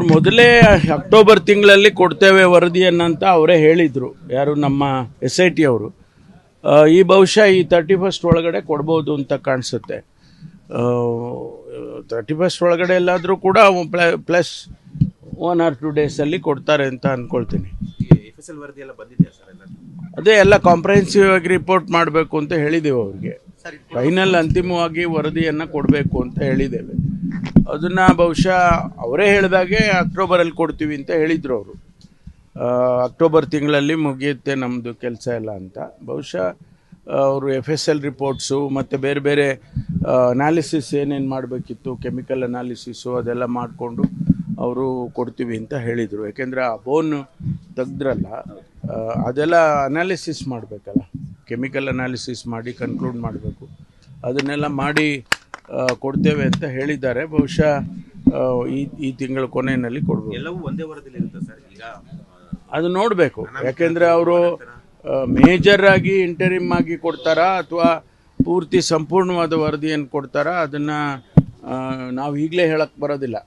ಅವ್ರು ಮೊದಲೇ ಅಕ್ಟೋಬರ್ ತಿಂಗಳಲ್ಲಿ ಕೊಡ್ತೇವೆ ವರದಿಯನ್ನಂತ ಅವರೇ ಹೇಳಿದರು. ಯಾರು? ನಮ್ಮ ಎಸ್ ಐ ಟಿ ಅವರು. ಈ ಬಹುಶಃ ಈ ತರ್ಟಿ ಫಸ್ಟ್ ಒಳಗಡೆ ಕೊಡ್ಬೋದು ಅಂತ ಕಾಣಿಸುತ್ತೆ. ತರ್ಟಿ ಫಸ್ಟ್ ಒಳಗಡೆ ಎಲ್ಲಾದರೂ ಕೂಡ ಪ್ಲಸ್ ಒನ್ ಆರ್ ಟು ಡೇಸಲ್ಲಿ ಕೊಡ್ತಾರೆ ಅಂತ ಅಂದ್ಕೊಳ್ತೀನಿ ಅದೇ ಎಲ್ಲ ಕಾಂಪ್ರಹೆನ್ಸಿವ್ ಆಗಿ ರಿಪೋರ್ಟ್ ಮಾಡಬೇಕು ಅಂತ ಹೇಳಿದ್ದೇವೆ ಅವ್ರಿಗೆ. ಫೈನಲ್ ಅಂತಿಮವಾಗಿ ವರದಿಯನ್ನು ಕೊಡಬೇಕು ಅಂತ ಹೇಳಿದ್ದೇವೆ. ಅದನ್ನು ಬಹುಶಃ ಅವರೇ ಹೇಳಿದಾಗೆ ಅಕ್ಟೋಬರಲ್ಲಿ ಕೊಡ್ತೀವಿ ಅಂತ ಹೇಳಿದರು ಅವರು. ಅಕ್ಟೋಬರ್ ತಿಂಗಳಲ್ಲಿ ಮುಗಿಯುತ್ತೆ ನಮ್ಮದು ಕೆಲಸ ಎಲ್ಲ ಅಂತ. ಬಹುಶಃ ಅವರು ಎಫ್ ಎಸ್ ಎಲ್ ರಿಪೋರ್ಟ್ಸು ಮತ್ತು ಬೇರೆ ಬೇರೆ ಅನಾಲಿಸಿಸ್ ಏನೇನು ಮಾಡಬೇಕಿತ್ತು ಕೆಮಿಕಲ್ ಅನಾಲಿಸಿಸು ಅದೆಲ್ಲ ಮಾಡಿಕೊಂಡು ಅವರು ಕೊಡ್ತೀವಿ ಅಂತ ಹೇಳಿದರು. ಯಾಕೆಂದರೆ ಆ ಬೋನ್ ತೆಗ್ದ್ರಲ್ಲ ಅದೆಲ್ಲ ಅನಾಲಿಸಿಸ್ ಮಾಡಬೇಕಲ್ಲ. ಕೆಮಿಕಲ್ ಅನಾಲಿಸಿಸ್ ಮಾಡಿ ಕನ್ಕ್ಲೂಡ್ ಮಾಡಬೇಕು. ಅದನ್ನೆಲ್ಲ ಮಾಡಿ ಕೊಡ್ತೇವೆ ಅಂತ ಹೇಳಿದ್ದಾರೆ. ಬಹುಶಃ ಈ ಈ ತಿಂಗಳ ಕೊನೆಯಲ್ಲಿ ಕೊಡ್ಬೋದು. ಎಲ್ಲವೂ ಒಂದೇ ವರದಿಯಲ್ಲಿ ಇರುತ್ತೆ ಸರ್? ಈಗ ಅದು ನೋಡಬೇಕು. ಯಾಕೆಂದರೆ ಅವರು ಮೇಜರ್ ಆಗಿ ಇಂಟರಿಮ್ ಆಗಿ ಕೊಡ್ತಾರಾ ಅಥವಾ ಪೂರ್ತಿ ಸಂಪೂರ್ಣವಾದ ವರದಿಯನ್ನು ಕೊಡ್ತಾರಾ? ಅದನ್ನು ನಾವು ಈಗಲೇ ಹೇಳಕ್ಕೆ ಬರೋದಿಲ್ಲ.